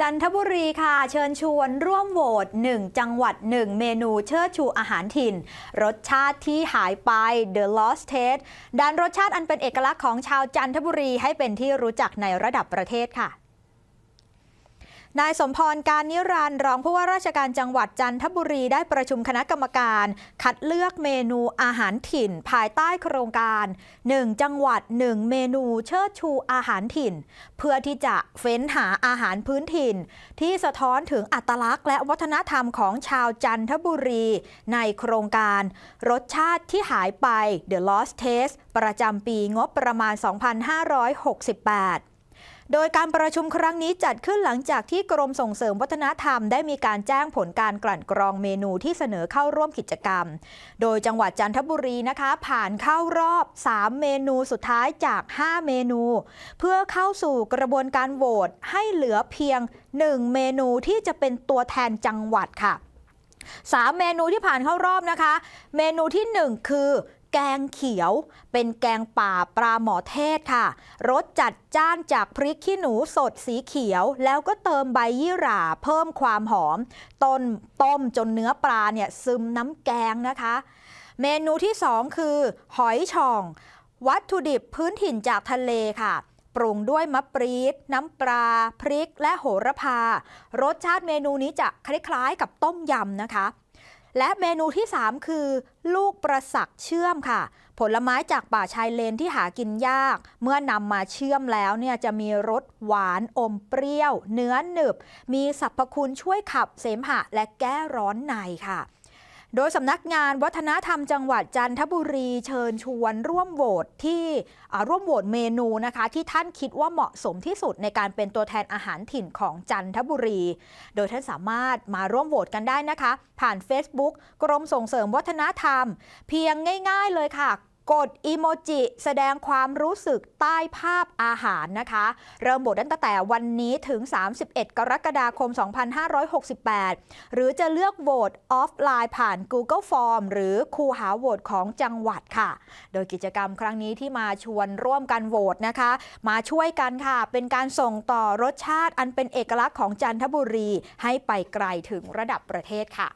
จันทบุรีค่ะ เชิญชวนร่วมโหวต1 จังหวัด 1 เมนูเชิดชูอาหารถิ่น รสชาติที่หายไป The Lost Taste ด้านรสชาติอันเป็นเอกลักษณ์ของชาวจันทบุรีให้เป็นที่รู้จักในระดับประเทศค่ะ นายสมพรการนิรันดร์รองผู้ว่าราชการจังหวัดจันทบุรีได้ประชุมคณะกรรมการ คัดเลือกเมนูอาหารถิ่น ภายใต้โครงการ 1 จังหวัด 1 เมนูเชิดชูอาหารถิ่น เพื่อที่จะเฟ้นหาอาหารพื้นถิ่น ที่สะท้อนถึงอัตลักษณ์ และวัฒนธรรมของชาวจันทบุรี ในโครงการ รสชาติที่หายไป The Lost Taste ประจำปีงบประมาณ 2568 โดยการประชุมครั้งนี้จัดขึ้นหลังจากที่กรมส่งเสริมวัฒนธรรมได้มีการแจ้งผลการกลั่นกรองเมนูที่เสนอเข้าร่วมกิจกรรม โดยจังหวัดจันทบุรีนะคะ ผ่านเข้ารอบ 3 เมนูสุดท้ายจาก 5 เมนู เพื่อเข้าสู่กระบวนการโหวตให้เหลือเพียง 1 เมนูที่จะเป็นตัวแทนจังหวัดค่ะ 3 เมนูที่ผ่านเข้ารอบนะคะ เมนูที่ 1 คือ แกงเขียว เป็นแกงป่าปลาหมอเทศค่ะรสจัดจ้านจากพริกขี้หนูสดสีเขียว แล้วก็เติมใบยี่หร่าเพิ่มความหอม ต้นต้มจนเนื้อปลาเนี่ยซึมน้ำแกงนะคะ เมนูที่ 2 คือ หอยช่อง วัตถุดิบพื้นถิ่นจากทะเลค่ะปรุงด้วยมะปรีดน้ำปลาพริกและโหระพา รสชาติเมนูนี้จะคล้ายๆกับต้มยำนะคะ และเมนูที่ 3 คือ ลูกประสักเชื่อมค่ะ ผลไม้จากป่าชายเลนที่หากินยาก เมื่อนำมาเชื่อมแล้วเนี่ยจะมีรสหวานอมเปรี้ยว เนื้อหนึบ มีสรรพคุณช่วยขับเสมหะและแก้ร้อนในค่ะ โดยสำนักงานวัฒนธรรมจังหวัดจันทบุรีเชิญชวนร่วมโหวตที่ร่วมโหวตเมนูนะคะ ที่ท่านคิดว่าเหมาะสมที่สุดในการเป็นตัวแทนอาหารถิ่นของจันทบุรี โดยท่านสามารถมาร่วมโหวตกันได้นะคะ ผ่าน Facebook กรมส่งเสริมวัฒนธรรม เพียงง่าย ๆเลยค่ะ กดอีโมจิแสดงความรู้สึกใต้ภาพอาหารนะคะ เริ่มโหวตตั้งแต่วันนี้ถึง 31 กรกฎาคม 2568 หรือจะเลือกโหวตออฟไลน์ผ่าน Google Form หรือคูหาโหวตของจังหวัดค่ะ โดยกิจกรรมครั้งนี้ที่มาชวนร่วมกันโหวตนะคะ มาช่วยกันค่ะ เป็นการส่งต่อรสชาติอันเป็นเอกลักษณ์ของจันทบุรี ให้ไปไกลถึงระดับประเทศค่ะ